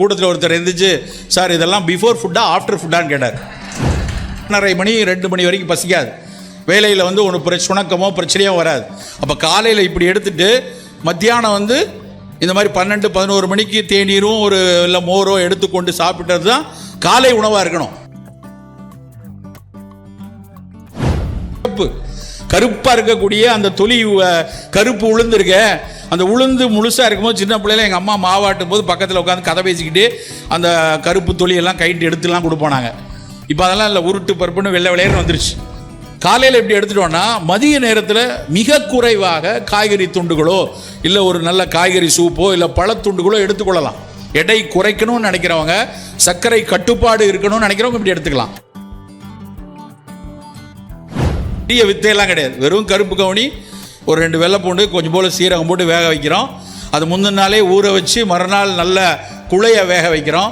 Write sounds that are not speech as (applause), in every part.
கூட்டத்தில் ஒருத்தர் இருந்துச்சு சார் இதெல்லாம் பிஃபோர் ஃபுட்டா ஆஃப்டர் ஃபுட்டான்னு கேட்டார். ஒன்றரை மணி ரெண்டு மணி வரைக்கும் பசிக்காது. வேலையில் வந்து ஒன்று பிர சுணக்கமோ பிரச்சனையோ வராது. அப்போ காலையில் இப்படி எடுத்துட்டு மத்தியானம் வந்து இந்த மாதிரி பன்னெண்டு பதினோரு மணிக்கு தேநீரும் ஒரு இல்லை மோரோ எடுத்துக்கொண்டு சாப்பிட்டது தான் காலை உணவாக இருக்கணும். கருப்பாக இருக்கக்கூடிய அந்த தொலி கருப்பு உளுந்துருக்க. அந்த உளுந்து முழுசாக இருக்கும்போது சின்ன பிள்ளைல எங்கள் அம்மா மாவாட்டும் போது பக்கத்தில் உட்காந்து கதை பேசிக்கிட்டு அந்த கருப்பு தொலியெல்லாம் கைட்டு எடுத்துலாம் கொடுப்போனாங்க. இப்போ அதெல்லாம் இல்லை உருட்டு பருப்புன்னு வெள்ளை வெள்ளையர்னு வந்துருச்சு. காலையில் எப்படி எடுத்துட்டோம்னா மதிய நேரத்தில் மிக குறைவாக காய்கறி துண்டுகளோ இல்லை ஒரு நல்ல காய்கறி சூப்போ இல்லை பழத்துண்டுகளோ எடுத்துக்கொள்ளலாம். எடை குறைக்கணும்னு நினைக்கிறவங்க சர்க்கரை கட்டுப்பாடு இருக்கணும்னு நினைக்கிறவங்க இப்படி எடுத்துக்கலாம். பெரிய வித்தையெல்லாம் கிடையாது. வெறும் கருப்பு கவுனி ஒரு ரெண்டு வெள்ளை பூண்டு கொஞ்சம் போல் சீரகம் போட்டு வேக வைக்கிறோம். அது முந்தின நாளே ஊற வச்சு மறுநாள் நல்ல குழைய வேக வைக்கிறோம்.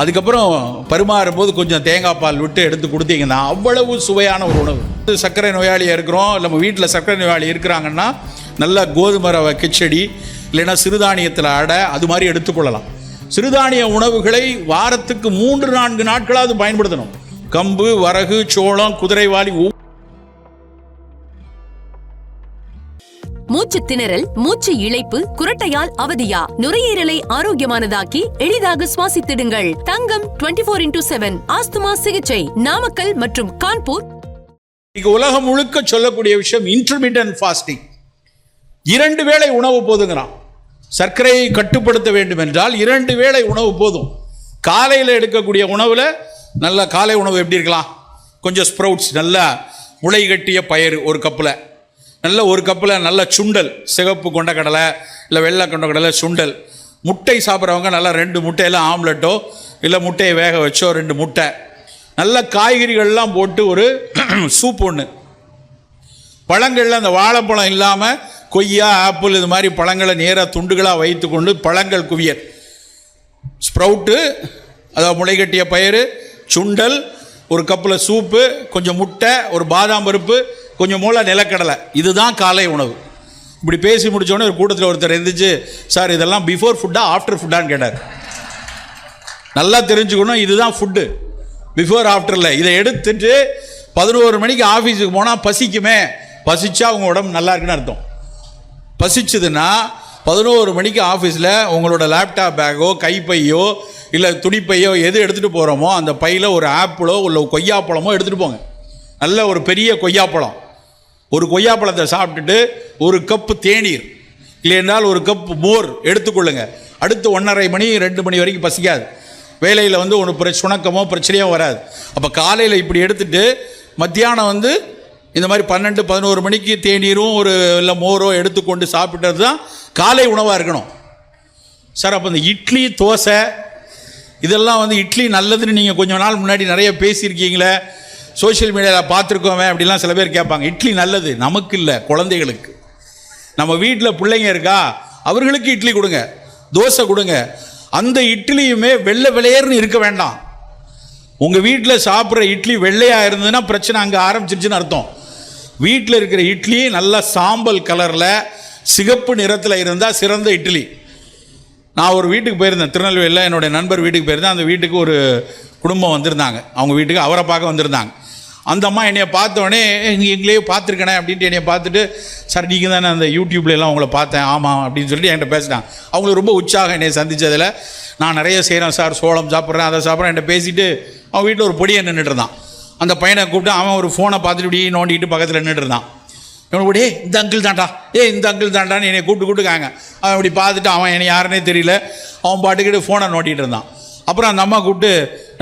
அதுக்கப்புறம் பரிமாறும் போது கொஞ்சம் தேங்காய் பால் விட்டு எடுத்து கொடுத்தீங்கன்னா அவ்வளவு சுவையான ஒரு உணவு. சர்க்கரை நோயாளியாக இருக்கிறோம் நம்ம வீட்டில் சர்க்கரை நோயாளி இருக்கிறாங்கன்னா நல்ல கோதுமை ரவை கிச்சடி இல்லைன்னா சிறுதானியத்தில் அடை அது மாதிரி எடுத்துக்கொள்ளலாம். சிறுதானிய உணவுகளை வாரத்துக்கு மூன்று நான்கு நாட்களாவது பயன்படுத்தணும். கம்பு வரகு சோளம் குதிரைவாலி மூச்சு திணறல் மூச்சு இழைப்பு குரட்டையால் அவதியா? நுரையீரலை ஆரோக்கியமானதாக்கி எளிதாக சுவாசித்திடுங்கள். தங்கம் 24 ஃபோர் இன்டூ செவன் ஆஸ்துமா சிகிச்சை. நாமக்கல் மற்றும் கான்பூர். இன்னைக்கு உலகம் முழுக்க சொல்லக்கூடிய விஷயம் இன்டர்மீடியன் ஃபாஸ்டிங் இரண்டு வேளை உணவு போதுங்கிறான். சர்க்கரையை கட்டுப்படுத்த வேண்டும் என்றால் இரண்டு வேளை உணவு போதும். காலையில் எடுக்கக்கூடிய உணவில் நல்ல காலை உணவு எப்படி இருக்கலாம்? கொஞ்சம் ஸ்ப்ரவுட்ஸ் நல்லா முளை கட்டிய பயிர் ஒரு கப்பில். நல்ல ஒரு கப்பில் நல்ல சுண்டல் சிகப்பு கொண்டக்கடலை இல்லை வெள்ளை கொண்டக்கடலை சுண்டல். முட்டை சாப்பிட்றவங்க நல்லா ரெண்டு முட்டையில் ஆம்லெட்டோ இல்லை முட்டையை வேக வச்சோ ரெண்டு முட்டை. நல்ல காய்கறிகள்லாம் போட்டு ஒரு (clears throat) சூப் ஒன்று பழங்களில் அந்த வாழைப்பழம் இல்லாமல் கொய்யா ஆப்பிள் இது மாதிரி பழங்களை நேராக துண்டுகளாக வைத்துக்கொண்டு பழங்கள் குவியல். ஸ்ப்ரவுட்டு அதாவது முளைகட்டிய பயிறு சுண்டல் ஒரு கப்பில் சூப்பு கொஞ்சம் முட்டை ஒரு பாதாம் பருப்பு கொஞ்சம் மூளை நிலக்கடலை. இதுதான் காலை உணவு. இப்படி பேசி முடித்தோடனே ஒரு கூட்டத்தில் ஒருத்தர் இருந்துச்சு சார் இதெல்லாம் பிஃபோர் ஃபுட்டா ஆஃப்டர் ஃபுட்டான்னு கேட்டார். நல்லா தெரிஞ்சுக்கணும் இதுதான் ஃபுட்டு பிஃபோர் ஆஃப்டரில் இதை எடுத்துட்டு பதினோரு மணிக்கு ஆஃபீஸுக்கு போனால் பசிக்குமே. பசிச்சா உங்கள் உடம்பு நல்லா இருக்குன்னு அர்த்தம். பசிச்சுதுன்னா பதினோரு மணிக்கு ஆஃபீஸில் உங்களோட லேப்டாப் பேக்கோ கைப்பையோ இல்லை துணிப்பையோ எது எடுத்துகிட்டு போகிறோமோ அந்த பையில் ஒரு ஆப்பிளோ இல்லை கொய்யாப்பழமோ எடுத்துகிட்டு போங்க. நல்ல ஒரு பெரிய கொய்யாப்பழம். ஒரு கொய்யாப்பழத்தை சாப்பிட்டுட்டு ஒரு கப்பு தேநீர். இல்லைன்றால் ஒரு கப்பு மோர் எடுத்துக்கொள்ளுங்க. அடுத்து ஒன்றரை மணி ரெண்டு மணி வரைக்கும் பசிக்காது. வேலையில் வந்து ஒன்று பிர சுணக்கமோ பிரச்சனையோ வராது. அப்போ காலையில் இப்படி எடுத்துட்டு மத்தியானம் வந்து இந்த மாதிரி பன்னெண்டு பதினோரு மணிக்கு தேநீரும் ஒரு இல்லை மோரோ எடுத்துக்கொண்டு சாப்பிட்டது தான் காலை உணவாக இருக்கணும். சார் அப்போ இந்த இட்லி தோசை இதெல்லாம் வந்து இட்லி நல்லதுன்னு நீங்கள் கொஞ்ச நாள் முன்னாடி நிறைய பேசியிருக்கீங்களே. சோஷியல் மீடியாவில் பார்த்துருக்கோமே அப்படிலாம் சில பேர் கேட்பாங்க இட்லி நல்லது நமக்கு இல்லை குழந்தைகளுக்கு. நம்ம வீட்டில் பிள்ளைங்க இருக்கா? அவர்களுக்கு இட்லி கொடுங்க தோசை கொடுங்க. அந்த இட்லியுமே வெள்ளை விளையர்னு இருக்க வேண்டாம். உங்கள் வீட்டில் சாப்பிட்ற இட்லி வெள்ளையாக இருந்ததுன்னா பிரச்சனை அங்கே ஆரம்பிச்சிருச்சுன்னு அர்த்தம். வீட்டில் இருக்கிற இட்லி நல்லா சாம்பல் கலரில் சிகப்பு நிறத்தில் இருந்தால் சிறந்த இட்லி. நான் ஒரு வீட்டுக்கு போயிருந்தேன் திருநெல்வேலியில் என்னுடைய நண்பர் வீட்டுக்கு போயிருந்தேன். அந்த வீட்டுக்கு ஒரு குடும்பம் வந்திருந்தாங்க. அவங்க வீட்டுக்கு அவரை பார்க்க வந்திருந்தாங்க. அந்த அம்மா என்னைய பார்த்தோடனே இங்கே எங்களையே பார்த்துருக்கனே அப்படின்ட்டு என்னைய பார்த்துட்டு சார் நீங்கள் தானே அந்த யூடியூப்லலாம் உங்களை பார்த்தேன். ஆமாம் அப்படின்னு சொல்லிட்டு என்கிட்ட பேசினான் அவங்களுக்கு ரொம்ப உற்சாகம் என்னை சந்தித்ததில் நான் நிறைய செய்கிறேன் சார் சோளம் சாப்பிட்றேன் அதை சாப்பிட்றேன் என்கிட்ட பேசிட்டு அவன் வீட்டில் ஒரு பொடியை நின்றுட்டு இருந்தான். அந்த பையனை கூப்பிட்டு அவன் ஒரு ஃபோனை பார்த்துட்டு இப்படி நோண்டிக்கிட்டு பக்கத்தில் நின்றுட்டு இருந்தான். இவனை கூட இந்த அங்கிள் தாண்டா ஏ இந்த அங்கிள் தாண்டான்னு என்னை கூப்பிட்டு கூப்பிட்டுக்காங்க அவன் இப்படி பார்த்துட்டு அவன் என்னை யாருன்னே தெரியல. அவன் பாட்டுக்கிட்டு ஃபோனை நோண்டிகிட்டு இருந்தான். அப்புறம் அந்த அம்மா கூப்பிட்டு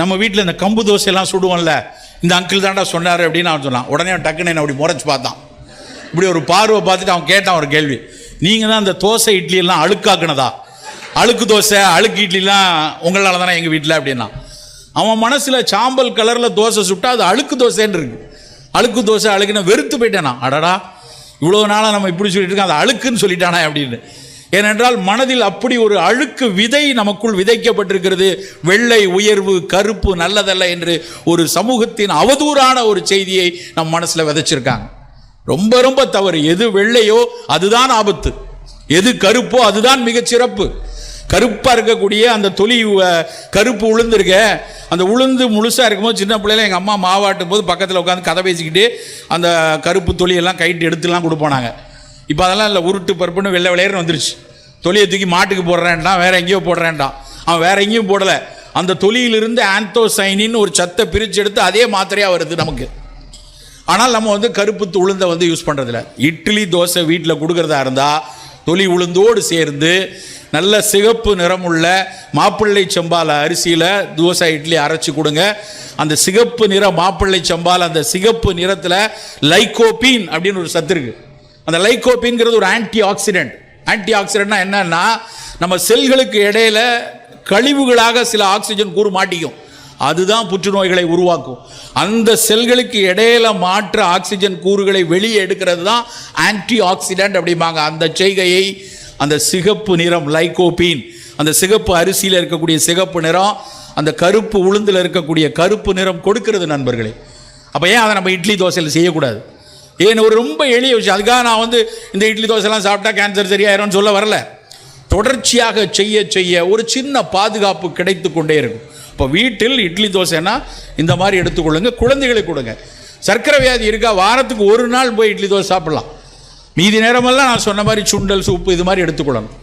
நம்ம வீட்டில் இந்த கம்பு தோசையெல்லாம் சுடுவோம்ல இந்த அங்கிள் தான்டா சொன்னார் அப்படின்னு அவன் சொன்னான். உடனே அவன் டக்குன்னு என்னை அப்படி முறைச்சு பார்த்தான். இப்படி ஒரு பார்வை பார்த்துட்டு அவன் கேட்டான் ஒரு கேள்வி. நீங்கள் தான் அந்த தோசை இட்லியெல்லாம் அழுக்காக்குனதா? அழுக்கு தோசை அழுக்கு இட்லிலாம் உங்களால் தானே எங்கள் வீட்டில் அப்படின்னா. அவன் மனசில் சாம்பல் கலரில் தோசை சுட்டா அது அழுக்கு தோசைன்னு இருக்கு. அழுக்கு தோசை அழுக்குன்னு வெறுத்து போயிட்டேனா. அடடா இவ்வளோ நாளாக நம்ம இப்படி சொல்லிட்டு இருக்கோம் அது அழுக்குன்னு சொல்லிட்டானே அப்படின்னு. ஏனென்றால் மனதில் அப்படி ஒரு அழுக்கு விதை நமக்குள் விதைக்கப்பட்டிருக்கிறது. வெள்ளை உயர்வு கருப்பு நல்லதல்ல என்று ஒரு சமூகத்தின் அவதூறான ஒரு செய்தியை நம் மனசில் விதைச்சிருக்காங்க. ரொம்ப ரொம்ப தவறு. எது வெள்ளையோ அதுதான் ஆபத்து. எது கருப்போ அதுதான் மிகச்சிறப்பு கருப்பாக இருக்கக்கூடிய அந்த தொலி கருப்பு உளுந்துருக்க அந்த உளுந்து முழுசாக இருக்கும்போது சின்ன பிள்ளைல எங்கள் அம்மா மாவாட்டும் போது பக்கத்தில் உட்காந்து கதை பேசிக்கிட்டு அந்த கருப்பு தொலியெல்லாம் கைட்டு எடுத்துலாம் கொடுப்போனாங்க இப்போ அதெல்லாம் இல்லை உருட்டு பருப்புன்னு வெள்ளை விளையர்னு வந்துருச்சு. தொலியை தூக்கி மாட்டுக்கு போடுறேன்டான் வேற எங்கேயோ போடுறேன்டான். அவன் வேற எங்கேயும் போடலை. அந்த தொலியிலிருந்து ஆந்தோசைனின்னு ஒரு சத்தை பிரித்து எடுத்து அதே மாத்திரையாக வருது நமக்கு. ஆனால் நம்ம வந்து கருப்பு உளுந்தை வந்து யூஸ் பண்ணுறதில்ல இட்லி தோசை வீட்டில் கொடுக்குறதா இருந்தால் தொலி உளுந்தோடு சேர்ந்து நல்ல சிகப்பு நிறமுள்ள மாப்பிள்ளை செம்பால அரிசியில் தோசை இட்லி அரைச்சி கொடுங்க. அந்த சிகப்பு நிற மாப்பிள்ளை செம்பால் அந்த சிகப்பு நிறத்தில் லைகோபீன் அப்படின்னு ஒரு சத்து இருக்குது அந்த லைகோபீன்கிறது ஒரு ஆன்டி ஆக்சிடென்ட் ஆன்டி ஆக்சிடென்ட்னா என்னன்னா நம்ம செல்களுக்கு இடையில கழிவுகளாக சில ஆக்சிஜன் கூறு மாட்டிக்கும். அதுதான் புற்றுநோய்களை உருவாக்கும். அந்த செல்களுக்கு இடையில மாற்ற ஆக்சிஜன் கூறுகளை வெளியே எடுக்கிறது தான் ஆன்டி ஆக்சிடென்ட் அப்படிம்பாங்க. அந்த செய்கையை அந்த சிகப்பு நிறம் லைகோபீன் அந்த சிகப்பு அரிசியில் இருக்கக்கூடிய சிகப்பு நிறம் அந்த கருப்பு உளுந்தில் இருக்கக்கூடிய கருப்பு நிறம் கொடுக்கிறது நண்பர்களே. அப்போ ஏன் அதை நம்ம இட்லி தோசையில் செய்யக்கூடாது? ஏன் ஒரு ரொம்ப எளிய விஷயம்? அதுக்காக நான் வந்து இந்த இட்லி தோசைலாம் சாப்பிட்டா கேன்சர் சரியாயிரும்னு சொல்ல வரல. தொடர்ச்சியாக செய்ய செய்ய ஒரு சின்ன பாதுகாப்பு கிடைத்து கொண்டே இருக்கும். இப்போ வீட்டில் இட்லி தோசைனா இந்த மாதிரி எடுத்துக்கொள்ளுங்க குழந்தைகளுக்கு கொடுங்க. சர்க்கரை வியாதி இருக்கா? வாரத்துக்கு ஒரு நாள் போய் இட்லி தோசை சாப்பிடலாம். மீதி நேரமெல்லாம் நான் சொன்ன மாதிரி சுண்டல் சூப்பு இது மாதிரி எடுத்துக்கொள்ளணும்.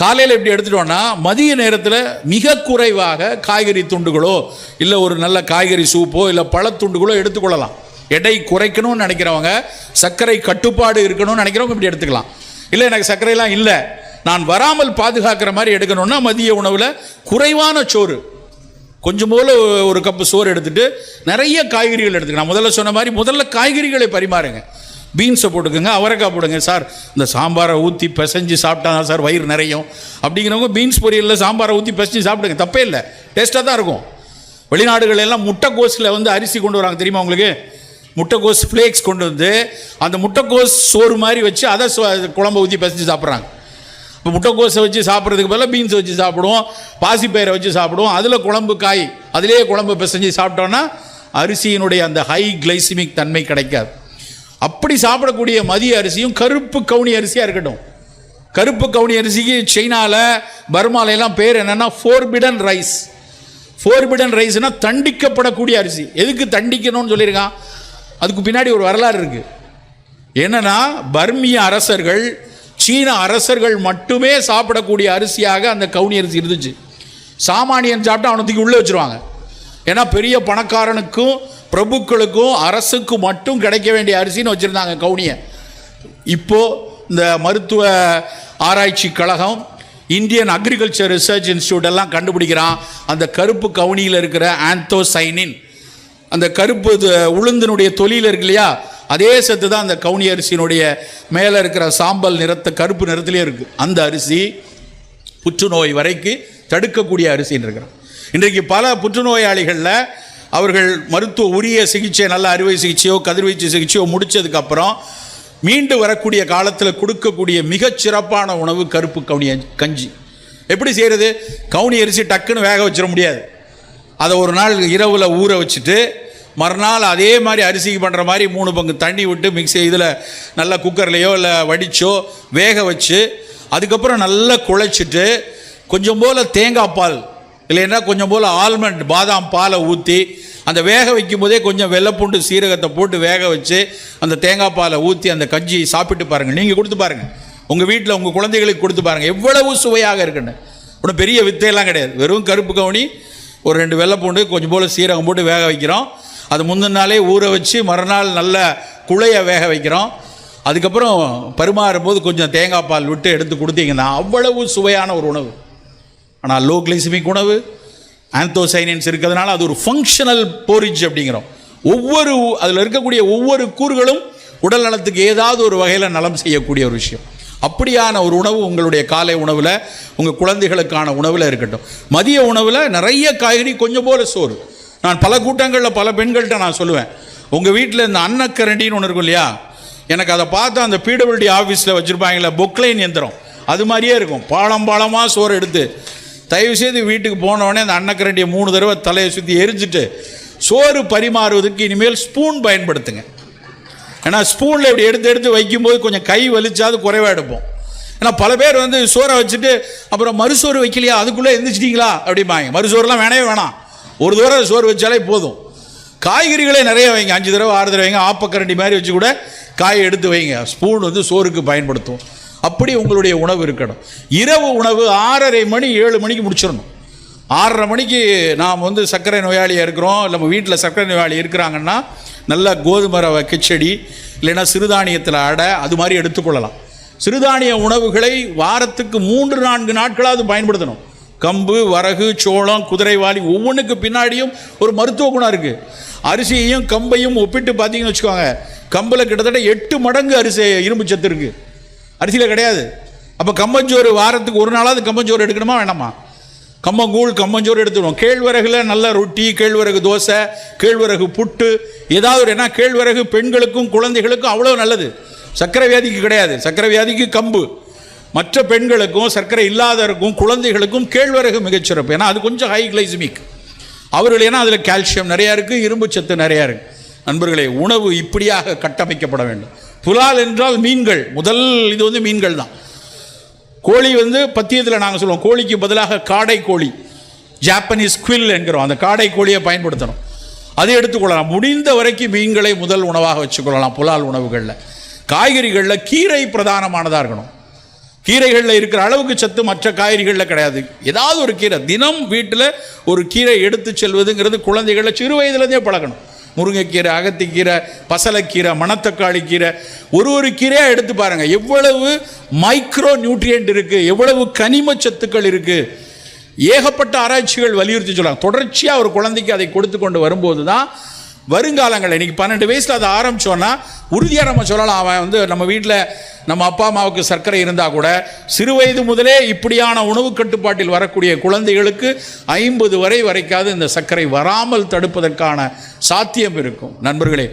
காலையில் எப்படி எடுத்துட்டோன்னா மதிய நேரத்தில் மிக குறைவாக காய்கறி துண்டுகளோ இல்லை ஒரு நல்ல காய்கறி சூப்போ இல்லை பழத்துண்டுகளோ எடுத்துக்கொள்ளலாம். எடை குறைக்கணும்னு நினைக்கிறவங்க சர்க்கரை கட்டுப்பாடு இருக்கணும்னு நினைக்கிறவங்க இப்படி எடுத்துக்கலாம். இல்லை எனக்கு சர்க்கரையெல்லாம் இல்லை. நான் வராமல் பாதுகாக்கிற மாதிரி எடுக்கணும்னா மதிய உணவில் குறைவான சோறு. கொஞ்சம் போல ஒரு கப்பு சோறு எடுத்துட்டு நிறைய காய்கறிகள் எடுத்துக்கலாம். முதல்ல சொன்ன மாதிரி முதல்ல காய்கறிகளை பரிமாறுங்க. பீன்ஸை போட்டுக்கோங்க அவரைக்காய் போடுங்க. சார் இந்த சாம்பாரை ஊற்றி பிசைஞ்சு சாப்பிட்டா தான் சார் வயிறு நிறையும். அப்படிங்கிறவங்க பீன்ஸ் பொரியலில் சாம்பாரை ஊற்றி பிசைஞ்சு சாப்பிடுங்க. தப்பே இல்லை. டேஸ்ட்டாக தான் இருக்கும். வெளிநாடுகள் எல்லாம் முட்டைக்கோஸில் வந்து அரிசி கொண்டு வராங்க. தெரியுமா உங்களுக்கு? முட்டைக்கோஸ் ஃப்ளேக்ஸ் கொண்டு வந்து அந்த முட்டைக்கோஸ் சோறு மாதிரி வச்சு அதை சோ- குழம்பு ஊற்றி பிசைஞ்சு சாப்பிட்றாங்க. இப்போ முட்டைக்கோஸை வச்சு சாப்பிட்றதுக்கு பதிலாக பீன்ஸை வச்சு சாப்பிடுவோம் பாசிப்பயிரை வச்சு சாப்பிடுவோம். அதில் குழம்பு காய் அதிலேயே குழம்பு பிசைஞ்சு சாப்பிட்டோன்னா அரிசியினுடைய அந்த ஹை கிளைசிமிக் தன்மை கிடைக்காது. அப்படி சாப்பிடக்கூடிய மதிய அரிசியும் கருப்பு கவுனி அரிசியாக இருக்கட்டும். கருப்பு கவுனி அரிசிக்கு சைனாவில் பர்மாலையெல்லாம் பேர் என்னென்னா ஃபோர்பிடன் ரைஸ் ஃபோர்பிடன் ரைஸ்னால் தண்டிக்கப்படக்கூடிய அரிசி. எதுக்கு தண்டிக்கணும்னு சொல்லியிருக்கான்? அதுக்கு பின்னாடி ஒரு வரலாறு இருக்குது என்னன்னா பர்மிய அரசர்கள் சீன அரசர்கள் மட்டுமே சாப்பிடக்கூடிய அரிசியாக அந்த கவுனி அரிசி இருந்துச்சு. சாமானியன் சாப்பிட்டா அவனை தூக்கி உள்ளே வச்சிருவாங்க. ஏன்னா பெரிய பணக்காரனுக்கும் பிரபுக்களுக்கும் அரசுக்கும் மட்டும் கிடைக்க வேண்டிய அரிசின்னு வச்சுருந்தாங்க கவுனியை. இப்போது இந்த மருத்துவ ஆராய்ச்சி கழகம் இந்தியன் அக்ரிகல்ச்சர் ரிசர்ச் இன்ஸ்டியூட் எல்லாம் கண்டுபிடிக்கிறான். அந்த கருப்பு கவுனியில் இருக்கிற ஆந்தோசைனின். அந்த கருப்பு இது உளுந்தினுடைய தொலியில் இருக்கு இல்லையா? அதே சத்து தான் அந்த கவுனி அரிசியினுடைய மேலே இருக்கிற சாம்பல் நிறத்த கருப்பு நிறத்திலே இருக்குது அந்த அரிசி புற்றுநோய் வரைக்கு தடுக்கக்கூடிய அரிசின்னு இருக்கிறோம் இன்றைக்கு பல புற்றுநோயாளிகளில் அவர்கள் மருத்துவ உரிய சிகிச்சை நல்ல அறுவை சிகிச்சையோ கதிர்வீச்சு சிகிச்சையோ முடிச்சதுக்கப்புறம் மீண்டு வரக்கூடிய காலத்தில் கொடுக்கக்கூடிய மிகச்சிறப்பான உணவு கருப்பு கவுனி கஞ்சி. எப்படி செய்கிறது கவுனி அரிசி டக்குன்னு வேக வச்சிட முடியாது. அதை ஒரு நாள் இரவில் ஊற வச்சுட்டு மறுநாள் அதே மாதிரி அரிசிக்கு பண்ணுற மாதிரி மூணு பங்கு தண்ணி விட்டு மிக்ஸி இதில் நல்லா குக்கர்லேயோ இல்லை வடித்தோ வேக வச்சு அதுக்கப்புறம் நல்லா குழைச்சிட்டு கொஞ்சம் போல் தேங்காய் பால் இல்லைன்னா கொஞ்சம் போல் ஆல்மண்ட் பாதாம் பாலை ஊற்றி அந்த வேக வைக்கும் போதே கொஞ்சம் வெள்ளைப்பூண்டு சீரகத்தை போட்டு வேக வச்சு அந்த தேங்காய் பாலை ஊற்றி அந்த கஞ்சி சாப்பிட்டு பாருங்கள் நீங்கள் கொடுத்து பாருங்கள் உங்கள் வீட்டில் உங்கள் குழந்தைகளுக்கு கொடுத்து பாருங்கள் எவ்வளவு சுவையாக இருக்குன்னு. ஒன்றும் பெரிய வித்தையெல்லாம் கிடையாது. வெறும் கருப்பு கவுனி ஒரு ரெண்டு வெள்ளை பூண்டு கொஞ்சம் போல் சீரகம் போட்டு வேக வைக்கிறோம். அது முந்தின நாளே ஊற வச்சு மறுநாள் நல்ல குழைய வேக வைக்கிறோம். அதுக்கப்புறம் பரிமாறும்போது கொஞ்சம் தேங்காய் பால் விட்டு எடுத்து கொடுத்தீங்கன்னா அவ்வளவு சுவையான ஒரு உணவு. ஆனால் லோ கிளைசிமிக் உணவு ஆந்தோசைனன்ஸ் இருக்கிறதுனால அது ஒரு ஃபங்க்ஷனல் போரிஜ் அப்படிங்கிறோம். ஒவ்வொரு அதில் இருக்கக்கூடிய ஒவ்வொரு கூறுகளும் உடல் நலத்துக்கு ஏதாவது ஒரு வகையில் நலம் செய்யக்கூடிய ஒரு விஷயம். அப்படியான ஒரு உணவு உங்களுடைய காலை உணவில் உங்கள் குழந்தைகளுக்கான உணவில் இருக்கட்டும். மதிய உணவில் நிறைய காய்கறி கொஞ்சம் போல சோறு. நான் பல கூட்டங்களில் பல பெண்கள்கிட்ட நான் சொல்லுவேன். உங்கள் வீட்டில் இந்த அன்னக்கரண்டின்னு ஒன்று இருக்கும் இல்லையா? எனக்கு அதை பார்த்தா அந்த பிடபிள்யூடி ஆஃபீஸில் வச்சுருப்பாங்களே பொக்லைன் எந்திரம். அது மாதிரியே இருக்கும். பாலம் பாலமாக சோறு எடுத்து தயவு செய்து வீட்டுக்கு போனவொடனே அந்த அன்னக்கரண்டியை மூணு தடவை தலையை சுற்றி எரிஞ்சிட்டு சோறு பரிமாறுவதற்கு இனிமேல் ஸ்பூன் பயன்படுத்துங்க. ஏன்னா ஸ்பூனில் இப்படி எடுத்து எடுத்து வைக்கும்போது கொஞ்சம் கை வலிச்சாது குறைவாக எடுப்போம். ஏன்னா பல பேர் வந்து சோறை வச்சுட்டு அப்புறம் மறுசோறு வைக்கலையா? அதுக்குள்ளே எந்திரிச்சிட்டிங்களா? அப்படிம்பாங்க. மறுசோறுலாம் வேணவே வேணாம். ஒரு தூரம் சோறு வச்சாலே போதும். காய்கறிகளே நிறைய வைங்க. அஞ்சு தடவை ஆறு தடவை வைங்க. ஆப்பக்கரண்டி மாதிரி வச்சு கூட காய் எடுத்து வைங்க. ஸ்பூன் வந்து சோறுக்கு பயன்படுத்தும் அப்படி உங்களுடைய உணவு இருக்கணும். இரவு உணவு ஆறரை மணி ஏழு மணிக்கு முடிச்சிடணும். ஆறரை மணிக்கு நாம் வந்து சர்க்கரை நோயாளியாக இருக்கிறோம். நம்ம வீட்டில் சர்க்கரை நோயாளி இருக்கிறாங்கன்னா நல்ல கோதுமை ரவை கிச்சடி இல்லைன்னா சிறுதானியத்தில் அடை அது மாதிரி எடுத்துக்கொள்ளலாம் சிறுதானிய உணவுகளை வாரத்துக்கு மூன்று நான்கு நாட்களாவது பயன்படுத்தணும். கம்பு வரகு சோளம் குதிரைவாளி ஒவ்வொன்றுக்கு பின்னாடியும் ஒரு மருத்துவ குணம் இருக்குது அரிசியையும் கம்பையும் ஒப்பிட்டு பார்த்தீங்கன்னு வச்சுக்கோங்க கம்பில் கிட்டத்தட்ட எட்டு மடங்கு அரிசி இரும்பு சத்து இருக்குது அரிசியில் கிடையாது. அப்போ கம்பஞ்சோறு வாரத்துக்கு ஒரு நாளாவது கம்பஞ்சோறு எடுக்கணுமா வேணாமா? கம்மங்கூழ் கம்மஞ்சோறு எடுத்துடுவோம். கேழ்வரகுல நல்ல ரொட்டி கேழ்வரகு தோசை கேழ்வரகு புட்டு. ஏதாவது ஒரு ஏன்னா கேழ்வரகு பெண்களுக்கும் குழந்தைகளுக்கும் அவ்வளோ நல்லது. சர்க்கரை வியாதிக்கு கிடையாது. சர்க்கரை வியாதிக்கு கம்பு. மற்ற பெண்களுக்கும் சர்க்கரை இல்லாதவருக்கும் குழந்தைகளுக்கும் கேழ்வரகு மிகச்சிறப்பு ஏன்னா அது கொஞ்சம் ஹை கிளைசமிக் அவர்கள் ஏன்னா அதில் கால்சியம் நிறையா இருக்குது இரும்பு சத்து நிறையா இருக்குது நண்பர்களே உணவு இப்படியாக கட்டமைக்கப்பட வேண்டும். புலால் என்றால் மீன்கள். முதல் இது வந்து மீன்கள் தான். கோழி வந்து பத்தியத்தில் நாங்கள் சொல்லுவோம். கோழிக்கு பதிலாக காடை கோழி. ஜாப்பனீஸ் குவில் என்கிறோம். அந்த காடை கோழியை பயன்படுத்தணும். அதை எடுத்துக்கொள்ளலாம். முடிந்த வரைக்கும் மீன்களை முதல் உணவாக வச்சுக்கொள்ளலாம். புலால் உணவுகளில். காய்கறிகளில் கீரை பிரதானமானதாக இருக்கணும். கீரைகளில் இருக்கிற அளவுக்கு சத்து மற்ற காய்கறிகளில் கிடையாது. ஏதாவது ஒரு கீரை. தினம் வீட்டில் ஒரு கீரை எடுத்து செல்வதுங்கிறது குழந்தைகளை சிறு வயதுலேருந்தே பழகணும். முருங்கைக்கீரை அகத்திக்கீரை பசலைக்கீரை மணத்தக்காளி கீரை. ஒரு ஒரு கீரையாக எடுத்து பாருங்கள் எவ்வளவு மைக்ரோ நியூட்ரியன்ட் இருக்குது எவ்வளவு கனிம சத்துக்கள் இருக்குது ஏகப்பட்ட ஆராய்ச்சிகள் வலியுறுத்தி சொல்கிறாங்க தொடர்ச்சியாக ஒரு குழந்தைக்கு அதை கொடுத்து கொண்டு வரும்போது தான் வருங்காலங்கள் இன்னைக்கு பன்னெண்டு வயசில் அதை ஆரம்பிச்சோன்னா உறுதியாக நம்ம சொல்லலாம் அவன் வந்து நம்ம வீட்டில் நம்ம அப்பா அம்மாவுக்கு சர்க்கரை இருந்தால் கூட சிறு வயது முதலே இப்படியான உணவு கட்டுப்பாட்டில் வரக்கூடிய குழந்தைகளுக்கு ஐம்பது வரை வரைக்காது இந்த சர்க்கரை வராமல் தடுப்பதற்கான சாத்தியம் இருக்கும். நண்பர்களே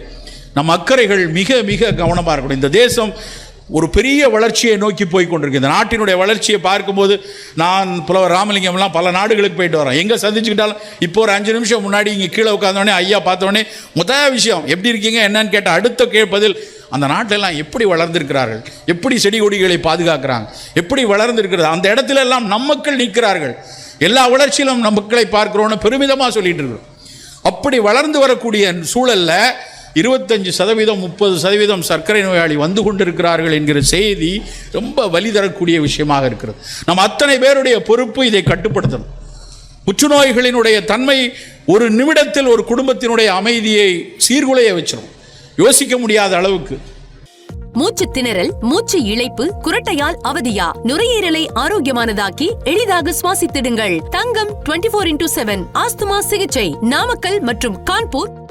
நம் அக்கறைகள் மிக மிக கவனமாக இருக்கணும். இந்த தேசம் ஒரு பெரிய வளர்ச்சியை நோக்கி போய் கொண்டிருக்கு. இந்த நாட்டினுடைய வளர்ச்சியை பார்க்கும்போது நான் புலவர் ராமலிங்கம்லாம் பல நாடுகளுக்கு போயிட்டு வரேன் எங்கே சந்திச்சுக்கிட்டாலும் இப்போ ஒரு அஞ்சு நிமிஷம் முன்னாடி இங்கே கீழே உட்காந்தோடனே ஐயா பார்த்தோடனே முதல் விஷயம் எப்படி இருக்கீங்க என்னன்னு கேட்டால் அடுத்த கேட்பதில் அந்த நாட்டிலெல்லாம் எப்படி வளர்ந்திருக்கிறார்கள்? எப்படி செடி கொடிகளை பாதுகாக்கிறாங்க? எப்படி வளர்ந்திருக்கிறது? அந்த இடத்துல எல்லாம் நம்மக்கள் நிற்கிறார்கள். எல்லா வளர்ச்சியிலும் நம் மக்களை பெருமிதமாக சொல்லிட்டு இருக்கிறோம். அப்படி வளர்ந்து வரக்கூடிய சூழல்ல இருபத்தஞ்சு சதவீதம் முப்பது சதவீதம் சர்க்கரை நோயாளி வந்து கொண்டிருக்கிறார்கள் என்கிற செய்தி ரொம்ப வலி தரக்கூடிய விஷயமாக இருக்கிறது. நம்ம அத்தனை பேருடைய பொறுப்பு இதை கட்டுப்படுத்தணும். புற்றுநோய்களினுடைய தன்மை ஒரு நிமிடத்தில் ஒரு குடும்பத்தினுடைய அமைதியை சீர்குலைய வச்சிடும் யோசிக்க முடியாத அளவுக்கு. மூச்சு திணறல் மூச்சு இழைப்பு குரட்டையால் அவதியா? நுரையீரலை ஆரோக்கியமானதாக்கி எளிதாக சுவாசித்திடுங்கள். தங்கம் 24 ஃபோர் இன்டூ செவன் ஆஸ்துமா சிகிச்சை. நாமக்கல் மற்றும் கான்பூர்